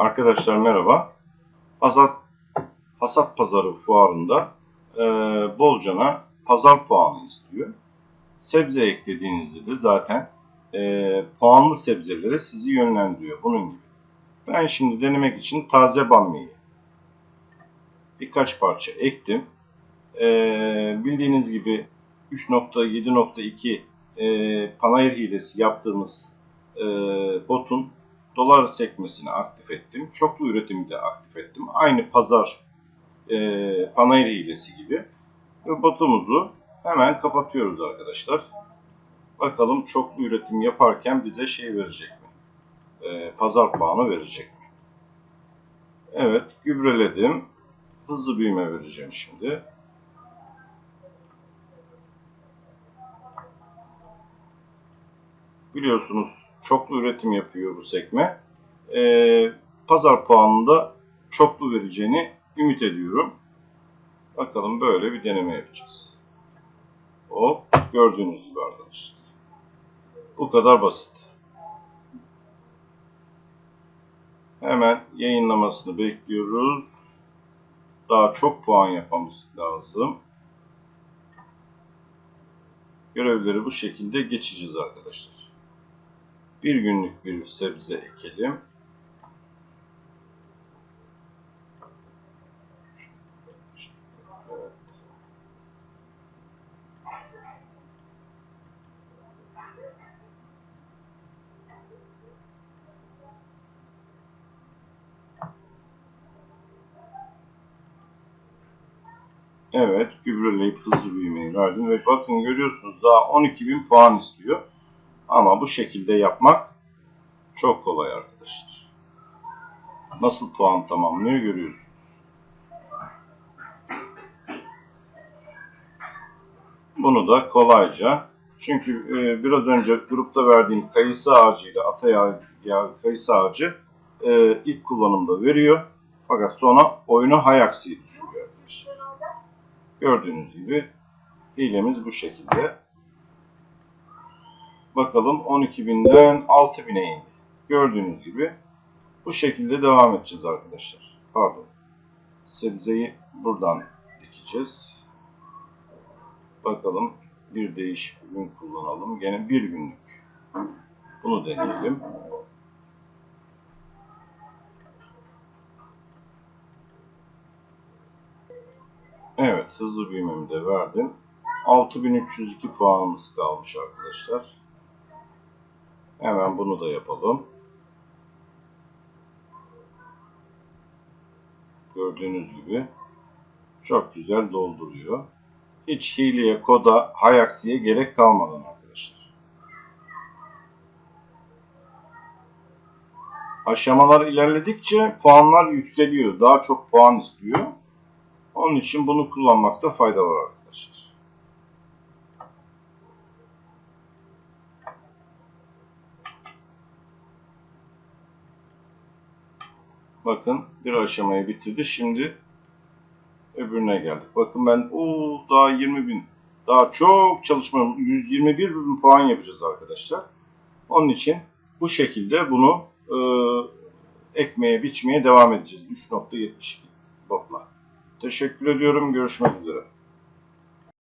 Arkadaşlar merhaba. Hasat, hasat pazarı fuarında e, Bolcan'a pazar puanı istiyor. Sebze eklediğinizde de zaten e, puanlı sebzelere sizi yönlendiriyor. Bunun gibi. Ben şimdi denemek için taze bamyayı birkaç parça ektim. E, bildiğiniz gibi 3.7.2 e, panayır hilesi yaptığımız e, botun dolar sekmesini aktif ettim. Çoklu üretimi de aktif ettim. Aynı pazar e, panayır hilesi gibi. Ve botumuzu hemen kapatıyoruz arkadaşlar. Bakalım çoklu üretim yaparken bize şey verecek mi? E, pazar puanı verecek mi? Evet gübreledim. Hızlı büyüme vereceğim şimdi. Biliyorsunuz çoklu üretim yapıyor bu sekme. Ee, pazar puanında çoklu vereceğini ümit ediyorum. Bakalım böyle bir deneme yapacağız. Hop gördüğünüz gibi arkadaşlar. Bu kadar basit. Hemen yayınlamasını bekliyoruz. Daha çok puan yapmamız lazım. Görevleri bu şekilde geçeceğiz arkadaşlar. Bir günlük bir sebze ekelim. Evet. Evet, gübreleyip hızlı büyümeyi verdim ve bakın görüyorsunuz daha 12.000 puan istiyor. Ama bu şekilde yapmak çok kolay arkadaşlar. Nasıl puan tamamlıyor görüyorsunuz. Bunu da kolayca çünkü e, biraz önce grupta verdiğim kayısı ağacıyla ata yağı kayısı ağacı e, ilk kullanımda veriyor. Fakat sonra oyunu hay aksiye düşürüyor. Gördüğünüz gibi hilemiz bu şekilde. Bakalım 12.000'den 6.000'e indi. Gördüğünüz gibi bu şekilde devam edeceğiz arkadaşlar. Pardon. Sebzeyi buradan dikeceğiz. Bakalım bir değişik ürün kullanalım. Gene bir günlük. Bunu deneyelim. Evet hızlı büyümemi de verdim. 6302 puanımız kalmış arkadaşlar. Hemen bunu da yapalım. Gördüğünüz gibi çok güzel dolduruyor. Hiç hileye, koda, hayaksiye gerek kalmadan arkadaşlar. Aşamalar ilerledikçe puanlar yükseliyor. Daha çok puan istiyor. Onun için bunu kullanmakta fayda var arkadaşlar. Bakın bir aşamayı bitirdi. Şimdi öbürüne geldik. Bakın ben o daha 20 bin daha çok çalışma 121 bin puan yapacağız arkadaşlar. Onun için bu şekilde bunu e, ekmeye biçmeye devam edeceğiz. 3.72 botla. Teşekkür ediyorum. Görüşmek üzere.